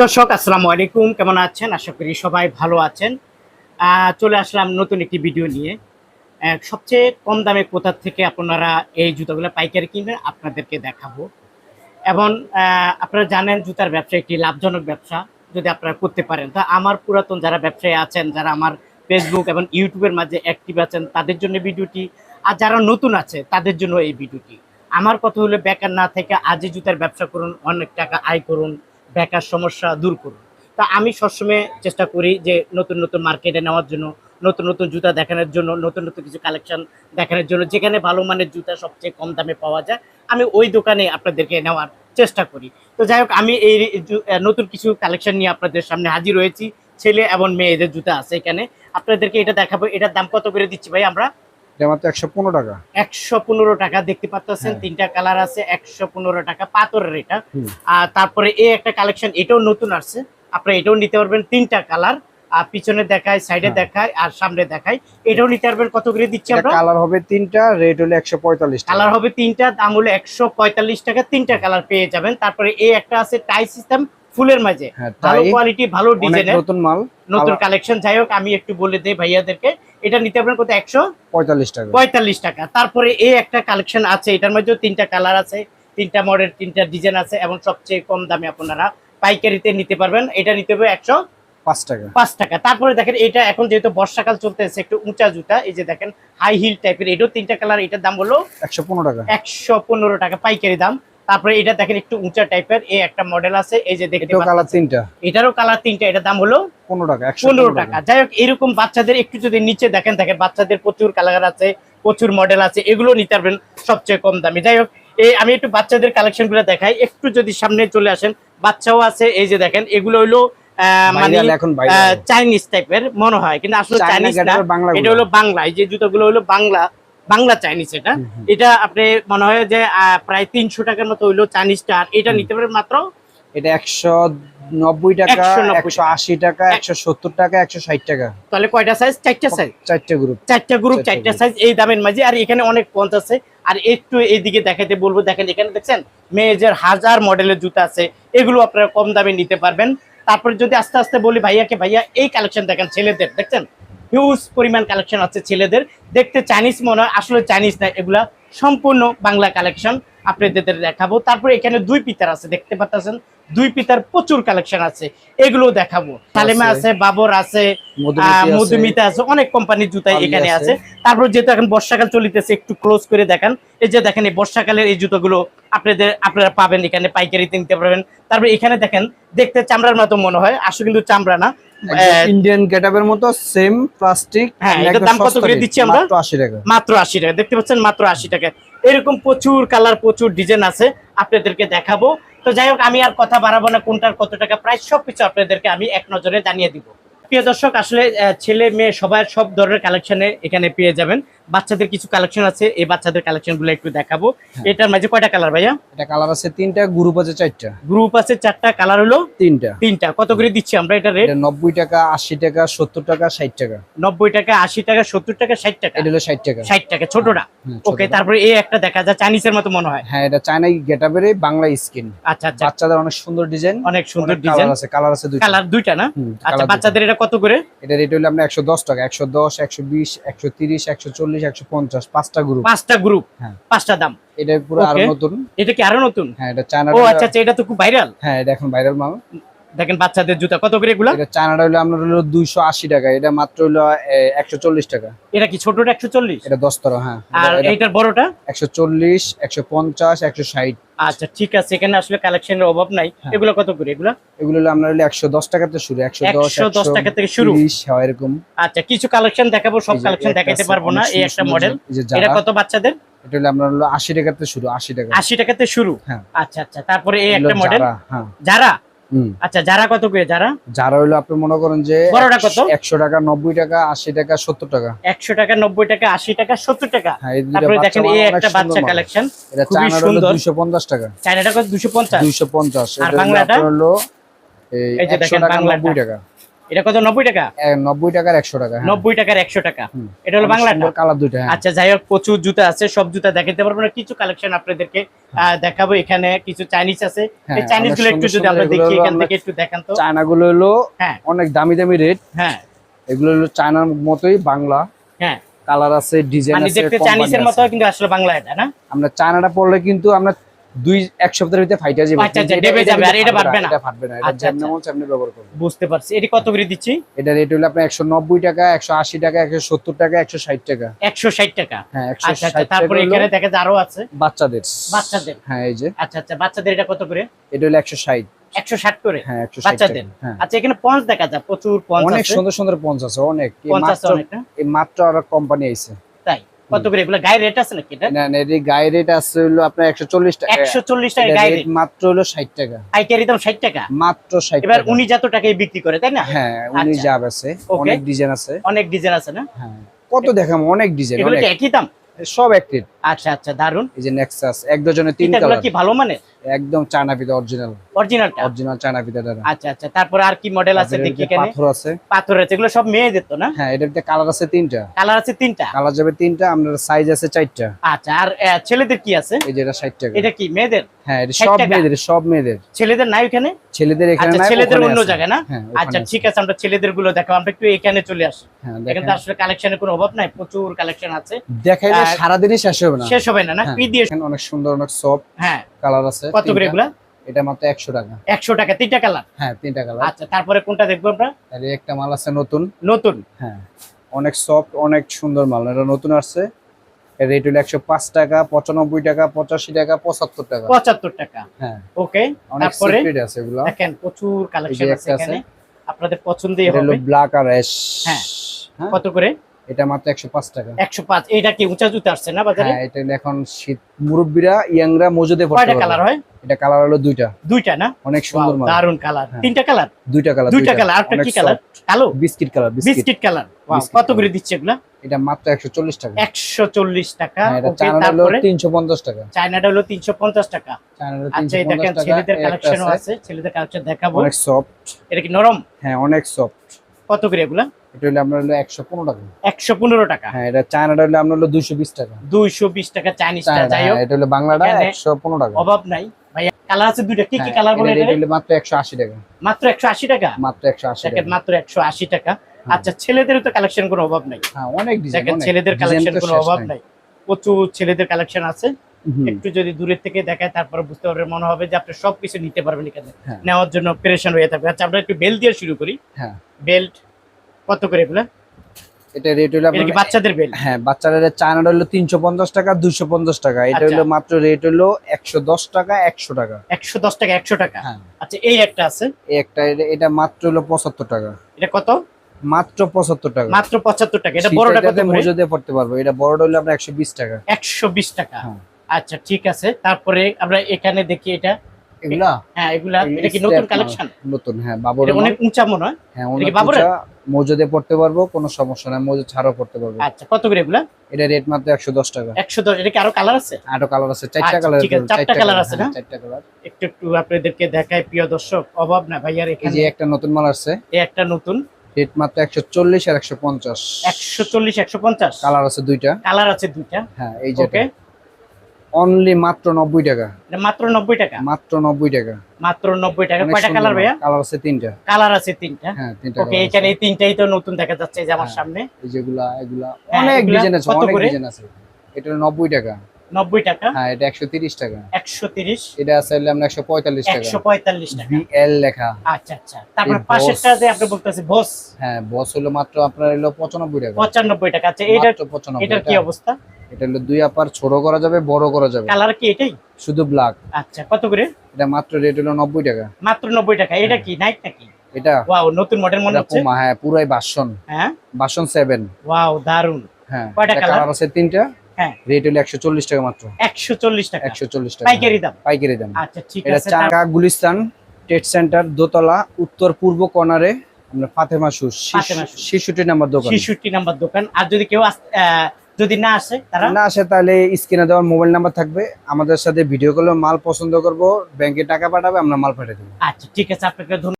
দর্শক, আসসালামু আলাইকুম। কেমন আছেন? আশা করি সবাই ভালো আছেন। চলে আসলাম নতুন একটি ভিডিও নিয়ে। সবচেয়ে কম দামে কোথা থেকে আপনারা এই জুতাগুলো, পাইকারি কিনবেন, আপনাদেরকে দেখাবো। এবং আপনারা জানেন জুতার ব্যবসা একটি লাভজনক ব্যবসা, যদি আপনারা করতে পারেন। তা আমার পুরাতন যারা ব্যবসায়ী আছেন, যারা আমার ফেসবুক এবং ইউটিউবের মাঝে অ্যাক্টিভ আছেন, তাদের জন্য ভিডিওটি, আর যারা নতুন আছে, তাদের জন্য এই ভিডিওটি। আমার কথা হলো, বেকার না থেকে আজই জুতার ব্যবসা করুন, অনেক টাকা আয় করুন। বেকার সমস্যা দূর করুন। তা আমি সবসময় চেষ্টা করি যে নতুন নতুন মার্কেটে নেওয়ার জন্য, নতুন নতুন জুতা দেখানোর জন্য, নতুন নতুন কিছু কালেকশন দেখানোর জন্য যেখানে ভালো মানের জুতা সবচেয়ে কম দামে পাওয়া যায়, আমি ওই দোকানে আপনাদেরকে নেওয়ার চেষ্টা করি। তো যাই হোক, আমি এই নতুন কিছু কালেকশন নিয়ে আপনাদের সামনে হাজির হয়েছি, ছেলে এবং মেয়েদের জুতা আছে এখানে। আপনাদেরকে এটা দেখাবো, এটার দাম কত করে দিচ্ছি ভাই আমরা? মাত্র একশো পনেরো টাকা। দেখতে পাচ্ছেন হ্যাঁ। তিনটা কালার আছে একশো পনেরো টাকা পাথরের এটা। আর তারপরে এই একটা কালেকশন এটাও নতুন আসছে। আপনারা এটাও নিতে পারবেন তিনটা কালার। আর পিছনে দেখায় সাইডে হ্যাঁ। দেখায় আর সামনে দেখায়। এটাও নিতে পারবেন কত করে দিচ্ছি আমরা? কালার হবে তিনটা রেট হলো একশো পঁয়তাল্লিশ কালার হবে তিনটা দাম হলো টাকা তিনটা কালার পেয়ে যাবেন। তারপরে এই একটা আছে টাই সিস্টেম ফুলের মাঝে। হ্যাঁ ভালো কোয়ালিটি ভালো ডিজাইনের নতুন মাল। নতুন কালেকশন। যাই হোক আমি একটু বলে দেই ভাইয়াদেরকে এটা নিতে পারবেন কত? একশো পঁয়তাল্লিশ টাকা। পঁয়তাল্লিশ টাকা। তারপরে এই একটা কালেকশন আছে এটার মধ্যেও তিনটা কালার আছে তিনটা মডেল তিনটা ডিজাইন আছে এবং সবচেয়ে কম দামে আপনারা পাইকারিতে নিতে পারবেন। এটা নিতে হবে একশো পাঁচ টাকা। পাঁচ টাকা। তারপরে দেখেন এটা এখন যেহেতু বর্ষাকাল চলতেছে একটু উঁচা জুতা এই যে দেখেন হাই হিল টাইপের এটাও তিনটা কালার এটার দাম হলো একশো পনেরো টাকা। একশো পনেরো টাকা পাইকারি দাম। তারপরে এটা দেখেন একটু উঁচা টাইপের এই একটা মডেল আছে এই যে দেখতে কালার। তিনটা। এটারও কালার তিনটা এটার দাম হলো পনেরো টাকা পনেরো টাকা। যাই হোক এরকম বাচ্চাদের একটু যদি নিচে দেখেন দেখেন বাচ্চাদের প্রচুর কালার আছে প্রচুর মডেল আছে এগুলো নিতে পারবেন সবচেয়ে কম দামে। যাই হোক এই আমি একটু বাচ্চাদের কালেকশনগুলো দেখাই একটু যদি সামনে চলে আসেন বাচ্চাও আছে এই যে দেখেন এগুলো হলো আহ, মানে চাইনিজ টাইপের মনে হয় কিন্তু আসলে চাইনিজ না এটা হলো বাংলা এই যে জুতোগুলো হলো বাংলা বাংলা চাইনিজ এটা। এটা আপনি মনে হয় যে প্রায় তিনশো টাকার মতো হইল চাইনিজটা আর এটা নিতে পারেন মাত্র? এটা একশো নব্বই টাকা একশো আশি টাকা একশো সত্তর টাকা একশো ষাট টাকা। তাহলে কয়টা সাইজ চারটা সাইজ চারটে গ্রুপ চারটা গ্রুপ চারটা সাইজ এই দামের মাঝে আর এখানে অনেক পঞ্চ আছে। আর একটু এইদিকে দেখাতে বলব দেখেন এখানে দেখছেন মেয়েদের হাজার মডেলের জুতা আছে। এগুলো আপনারা কম দামে নিতে পারবেন। তারপরে যদি আস্তে আস্তে বলি ভাইয়াকে ভাইয়া এই কালেকশন দেখেন ছেলেদের দেখছেন? হিউজ পরিমাণ কালেকশন আছে ছেলেদের। দেখতে চাইনিজ মনে হয়, আসলে চাইনিজ না, এগুলা সম্পূর্ণ বাংলা কালেকশন আপনাদের দেখাবো। তারপরে এখানে দুই পিতার আছে, দেখতে পাচ্ছেন দুই পিতার প্রচুর কালেকশন আছে এগুলো দেখাবো। সালেমা আছে বাবর আছে মধুমিতা আছে। অনেক কোম্পানির জুতা এখানে আছে। তারপর যেহেতু এখন বর্ষাকাল চলিতেছে একটু ক্লোজ করে দেখান। এই যে দেখেন এই বর্ষাকালের এই জুতোগুলো আপনাদের আপনারা পাবেন এখানে পাইকারিতে নিতে পারবেন। তারপর এখানে দেখেন দেখতে চামড়ার মতো মনে হয় আসলে কিন্তু চামড়া না। আহ, ইন্ডিয়ান গেটআপের মতো সেম প্লাস্টিক হ্যাঁ, এটার দাম কত করে দিচ্ছি আমরা? আশি টাকা। মাত্র আশি টাকা। দেখতে পাচ্ছেন মাত্র আশি টাকা। এরকম প্রচুর কালার প্রচুর ডিজাইন আছে। আপনাদেরকে দেখাবো। তো যাই হোক, আমি আর কথা বাড়াবো না, কোনটার কত টাকা প্রায় সব কিছু আপনাদেরকে আমি এক নজরে জানিয়ে দিব। প্রিয় দর্শক, আসলে ছেলে, মেয়ে, সবাই সব ধরনের কালেকশনে এখানে পেয়ে যাবেন। বাচ্চাদের কিছু কালেকশন আছে এই বাচ্চাদের কালেকশনগুলো একটু দেখাবো। হ্যাঁ। এটার মাঝে কয়টা কালার ভাইয়া? এটা কালার আছে তিনটা গ্রুপ আছে চারটা। গ্রুপ আছে চারটা কালার হলো তিনটা। তিনটা। কত করে দিচ্ছি আমরা এটা রেট এটা নব্বই টাকা আশি টাকা সত্তর টাকা ষাট টাকা। নব্বই টাকা আশি টাকা সত্তর টাকা ষাট টাকা? এটা হলো ষাট টাকা। ষাট টাকা ছোটটা? ওকে তারপরে এই একটা দেখা যায় চাইনিজের মতো মনে হয়। হ্যাঁ এটা চায়নাই গেটআপের বাংলা স্কিন আচ্ছা আচ্ছা। বাচ্চাদের অনেক সুন্দর ডিজাইন অনেক সুন্দর ডিজাইন আছে কালার আছে দুইটা। কালার দুইটা না? আচ্ছা বাচ্চাদের এটা কত করে? এটা রেট হলো আমরা একশো দশ টাকা একশো দশ একশো বিশ একশো তিরিশ একশো চল্লিশ একশো পঞ্চাশ পাঁচটা গ্রুপ পাঁচটা গ্রুপ হ্যাঁ। পাঁচটা দাম। এটা পুরো আরও নতুন। এটা কি আরও নতুন? হ্যাঁ এটা চায়না ও আচ্ছা আচ্ছা এটা তো খুব ভাইরাল হ্যাঁ এটা এখন ভাইরাল মাল। দেখেন বাচ্চাদের জুতা কত করে এগুলা? এটা চায়নাটা হলো আপনার হলো দুইশো আশি টাকা এটা মাত্র হলো একশো চল্লিশ টাকা। এটা কি ছোটটা একশো চল্লিশ? এটা দশ তর হ্যাঁ। আর এইটার বড়টা? একশো চল্লিশ একশো পঞ্চাশ একশো ষাট। আচ্ছা ঠিক আছে এখানে আসলে কালেকশনের অভাব নাই। হ্যাঁ। এগুলো কত করে এগুলা? এগুলো হলো আপনার হলো একশো দশ টাকাতে শুরু একশো দশ 110 টাকা থেকে শুরু। তিরিশ হ্যাঁ এরকম। আচ্ছা কিছু কালেকশন দেখাবো সব কালেকশন দেখাতে পারব না এই একটা মডেল এটা কত বাচ্চাদের? এটা হলো আপনার হলো আশি টাকাতে শুরু আশি টাকা। আশি টাকাতে শুরু? হ্যাঁ। আচ্ছা আচ্ছা তারপরে এই একটা মডেল যারা, হ্যাঁ। আচ্ছা যারা কত করে যারা? যারা হলো আপনি মনে করেন যে বড়টা কত? একশো টাকা নব্বই টাকা আশি টাকা সত্তর টাকা। একশো টাকা নব্বই টাকা আশি টাকা সত্তর টাকা। হ্যাঁ তারপরে দেখেন এই একটা বাচ্চা কালেকশন এটা চায়না হলো সুন্দর। দুইশো পঞ্চাশ টাকা। চাইনাটা কত? দুশো পঞ্চাশ। দুইশো পঞ্চাশ। আর হলো বাংলাটা? হলো এই এই যে একশো দেখেন টাকা বাংলাটা। নব্বই টাকা। এটা কত নব্বই টাকা? নব্বই টাকার একশো টাকা হ্যাঁ। নব্বই টাকার একশো টাকা। এটা হলো বাংলাটা। কালার দুইটা হ্যাঁ। আচ্ছা যাই হোক প্রচুর জুতা আছে সব জুতা দেখাতে পারব না। কিছু কালেকশন আপনাদেরকে দেখাবো এখানে কিছু চাইনিজ আছে। হ্যাঁ, এই চাইনিজগুলো একটু যদি আমরা দেখি এখান থেকে একটু দেখান তো। চায়না গুলো হলো হ্যাঁ। অনেক দামি দামি রেট হ্যাঁ। এগুলো হলো চায়নার মতোই বাংলা। হ্যাঁ। কালার আছে ডিজাইন মানে আছে দেখতে চাইনিজের মতো কিন্তু আসলে বাংলা এটা না? আমরা চায়নাটা পড়লে কিন্তু আমরা দুই এক সপ্তাহের ভিতরে ফাইটা যাবে আচ্ছা, আচ্ছা, ডেবে যাবে, আর এটা ফাটবে না। এটা ফাটবে না এটা আচ্ছা, যেমন আচ্ছা। মন ব্যবহার বুঝতে পারছি। এটি কত করে দিচ্ছি? এটা রেট হলো আপনার একশো নব্বই টাকা একশো আশি টাকা একশো সত্তর টাকা একশো ষাট টাকা। একশো ষাট টাকা? হ্যাঁ একশো আচ্ছা ষাট টাকা তারপরে এখানে দেখা আরও আছে। বাচ্চাদের। বাচ্চাদের। হ্যাঁ এই যে। আচ্ছা আচ্ছা বাচ্চাদের এটা কত করে? এটা হলো একশো ষাট। একশো ষাট করে? হ্যাঁ একশো বাচ্চাদের? হ্যাঁ। আচ্ছা এখানে পঞ্চ দেখা যায় প্রচুর পঞ্চ অনেক সুন্দর সুন্দর পঞ্চ আছে অনেক। এই মাত্র এই মাত্র আর কোম্পানি আইছে। তাই? কত করে? এগুলো গায়ে রেট আছে নাকি এটা? না না এর গায়ে রেট আছে হলো আপনার একশো চল্লিশ টাকা। টাকা গায়ে রেট মাত্র হলো ষাট টাকা। পাইকারি দাম ষাট টাকা? মাত্র ষাট এবার উনি যত টাকায় বিক্রি করে তাই না? হ্যাঁ উনি আচ্ছা। আছে অনেক ডিজাইন আছে। অনেক ডিজাইন আছে না? হ্যাঁ কত দেখাম অনেক ডিজাইন এগুলো একই দাম? সব একটিভ আচ্ছা আচ্ছা দারুণ এই যে নেক্সাস এক ডজনে তিন এগুলো কালার কি ভালো মানে একদম চায়না পিতা অরিজিনাল অরিজিনালটা অরিজিনাল চায়না পিতা দ্বারা। আচ্ছা আচ্ছা তারপরে আর কি মডেল আছে দেখি এখানে? পাথর আছে। পাথর আছে এগুলো সব মেয়েদের তো না? হ্যাঁ এটার ভিতরে কালার আছে তিনটা। কালার আছে তিনটা? কালার যাবে তিনটা আপনার সাইজ আছে চারটা। আচ্ছা আর ছেলেদের কি আছে? এই যে এটা ষাট টাকা এটা কি মেয়েদের? হ্যাঁ এটা সব মেয়েদের সব মেয়েদের। ছেলেদের নাই ওখানে? ছেলেদের এখানে আচ্ছা নাই ছেলেদের অন্য আছে। জায়গায় না? হ্যাঁ আচ্ছা ঠিক আছে আমরা ছেলেদেরগুলো দেখাবো। আমরা একটু এখানে চলে আসি। হ্যাঁ এখানে দেখেন। তো আসলে কালেকশনের কোনো অভাব নাই প্রচুর কালেকশন আছে। দেখাইলে আর- সারাদিনই শেষ হবে না। শেষ হবে না না? হ্যাঁ, কি দিয়ে এখানে অনেক সুন্দর অনেক সফট হ্যাঁ। কালার আছে কত করে এগুলা? এটা মাত্র একশো টাকা। একশো টাকা তিনটা কালার? হ্যাঁ তিনটা কালার। আচ্ছা তারপরে কোনটা দেখব আমরা? আর একটা মাল আছে নতুন। নতুন? হ্যাঁ অনেক সফট অনেক সুন্দর মাল। এটা নতুন আসছে। এর রেট হলো একশো পাঁচ টাকা পঁচানব্বই টাকা পঁচাশি টাকা পঁচাত্তর টাকা। পঁচাত্তর টাকা। হ্যাঁ। ওকে তারপরে? সিক্রেট আছে এগুলো। দেখেন প্রচুর কালেকশন আছে এখানে। আপনাদের পছন্দই হবে। ব্ল্যাক আর অ্যাশ। হ্যাঁ। কত করে? এটা মাত্র একশো পাঁচ টাকা। একশো পাঁচ এইটা কি উঁচা জুতো আসছে না বাজারে? হ্যাঁ এটা এখন শীত মুরব্বীরা ইয়াংরা মজুদে পড়তে কয়টা কালার হয়? এটা কালার হলো দুইটা। দুইটা না? অনেক সুন্দর মাল। দারুণ কালার হ্যাঁ। তিনটা কালার দুইটা কালার দুইটা কালার আরেকটা কি কালার কালো বিস্কিট কালার বিস্কিট কালার কত করে দিচ্ছে এগুলা? এটা মাত্র একশো চল্লিশ টাকা। একশো চল্লিশ টাকা। হ্যাঁ, এটা চায়না হলো তারপরে? তিনশো পঞ্চাশ টাকা। চায়নাটা হলো তিনশো পঞ্চাশ টাকা। আচ্ছা 350 টাকা, ছেলেদের কালেকশনও আছে। আছে ছেলেদের কালেকশন দেখাবো। অনেক সফট এটা কি নরম? হ্যাঁ অনেক সফট কত করে এগুলা? এটা হলো আপনার হলো একশো পনেরো টাকা। একশো পনেরো টাকা। হ্যাঁ এটা চায়নাটা হলো আপনার হলো দুইশো বিশ টাকা। দুইশো বিশ টাকা চাইনিজটা চায়নাটা, যাই হোক। হ্যাঁ, এটা হলো বাংলাটা একশো পনেরো টাকা। অভাব নাই। কালার আছে দুইটা। কি কি হ্যাঁ, কালার বলে এটা এটা হলো মাত্র একশো আশি টাকা। মাত্র একশো আশি টাকা? মাত্র একশো আশি দেখেন টাকা। মাত্র একশো আশি টাকা। আচ্ছা ছেলেদেরও তো কালেকশন কোনো অভাব নাই। হ্যাঁ অনেক ডিজাইন ছেলেদের কালেকশন কোনো অভাব নাই। প্রচুর ছেলেদের কালেকশন আছে। একটু যদি দূরের থেকে দেখায় তারপরে বুঝতে পারবে মনে হবে যে আপনি সবকিছু নিতে পারবেন এখানে। হ্যাঁ। নেওয়ার জন্য প্রেশন হয়ে থাকবে। আচ্ছা আমরা একটু বেল্ট দিয়ে শুরু করি। হ্যাঁ। বেল্ট কত করে এগুলা? এটা রেট হলো আপনার বাচ্চাদের বেল্ট হ্যাঁ বাচ্চাদের চায়নাটা হলো তিনশো পঞ্চাশ টাকা দুশো পঞ্চাশ টাকা। এটা আচ্ছা। হলো মাত্র রেট হলো একশো দশ টাকা একশো টাকা। একশো দশ টাকা একশো টাকা? হ্যাঁ। আচ্ছা এই একটা আছে? এই একটা এটা- মাত্র হলো পঁচাত্তর টাকা। এটা কত? মাত্র পঁচাত্তর টাকা। মাত্র পঁচাত্তর টাকা। এটা বড়টা কত মজুদ পড়তে পারব। এটা বড়টা হলো আপনার একশো বিশ টাকা। একশো বিশ টাকা। হ্যাঁ। আচ্ছা ঠিক আছে। তারপরে আমরা এখানে দেখি এটা। এগুলা? হ্যাঁ এগুলা এটা কি নতুন কালেকশন নতুন হ্যাঁ বাবুর অনেক উঁচা মনে হয়? হ্যাঁ অনেক বাবুরের? মজুদে পড়তে পারব কোনো সমস্যা নাই মজুদ ছাড়াও পড়তে পারব। আচ্ছা কত করে এগুলা? এটা রেট মাত্র একশো দশ টাকা। একশো দশ এটা কি আরও কালার আছে? আরও কালার আছে চারটা আচ্ছা, কালার আছে, চারটা colour আছে না? চারটা কালার একটু একটু আপনাদেরকে দেখায় প্রিয় দর্শক অভাব না ভাইয়ার এই যে একটা নতুন মাল আসছে। এই একটা নতুন। রেট মাত্র একশো চল্লিশ আর একশো পঞ্চাশ। একশো চল্লিশ একশো পঞ্চাশ? কালার আছে দুইটা। কালার আছে দুইটা। হ্যাঁ এই যে অনলি মাত্র নব্বই টাকা। এটা মাত্র নব্বই টাকা? মাত্র নব্বই টাকা। মাত্র নব্বই টাকা। কয়টা কালার ভাইয়া? কালার আছে তিনটা। কালার আছে তিনটা। হ্যাঁ তিনটা ওকে এখানে এই তিনটাই তো নতুন দেখা যাচ্ছে এই যে আমার হ্যাঁ। সামনে। এই যেগুলা এগুলা হ্যাঁ, অনেক ডিজাইন আছে অনেক ডিজাইন আছে। এটা হলো নব্বই টাকা। নব্বই টাকা? হ্যাঁ এটা একশো তিরিশ টাকা। একশো তিরিশ? এটা আছে একশো পঁয়তাল্লিশ টাকা। একশো পঁয়তাল্লিশ টাকা। বিএল লেখা। আচ্ছা আচ্ছা। তারপরে পাশেরটা যে আপনি বলতেছে বস হ্যাঁ বস হলো মাত্র আপনার হলো পঁচানব্বই টাকা। পঁচানব্বই টাকা। আচ্ছা মাত্র পঁচানব্বই এটার কি অবস্থা? এটা হলো দুই আপার ছোট করা যাবে বড় করা যাবে। কালার কি এটাই? শুধু ব্ল্যাক আচ্ছা কত করে? এটা মাত্র রেট হলো নব্বই টাকা। মাত্র নব্বই টাকা। এটা কি? নাইট নাকি? এটা ওয়াও নতুন মডেল মনে হচ্ছে। হ্যাঁ পুরাই বাসন হ্যাঁ? বাসন সেভেন ওয়াও দারুণ হ্যাঁ কয়টা কালার আছে তিনটা। হ্যাঁ। রেট হলো একশো চল্লিশ টাকা মাত্র। একশো চল্লিশ টাকা। একশো চল্লিশ টাকা পাইকারি দাম? পাইকারি দাম। আচ্ছা ঠিক এটা আছে চাকা গুলিস্তান ট্রেড সেন্টার দোতলা উত্তর পূর্ব কর্নারে আমরা ফাতেমা shoes। শিশুটি নাম্বার দোকান। ছিষট্টি নাম্বার দোকান। আর যদি কেউ যদি না আসে তারা? না আসে তাহলে স্ক্রিনে দেওয়ার মোবাইল নাম্বার থাকবে। আমাদের সাথে ভিডিও কলে মাল পছন্দ করব ব্যাংকে টাকা পাঠাবে আমরা মাল পাঠিয়ে দেবো। আচ্ছা ঠিক আছে আপনাকে ধন্যবাদ।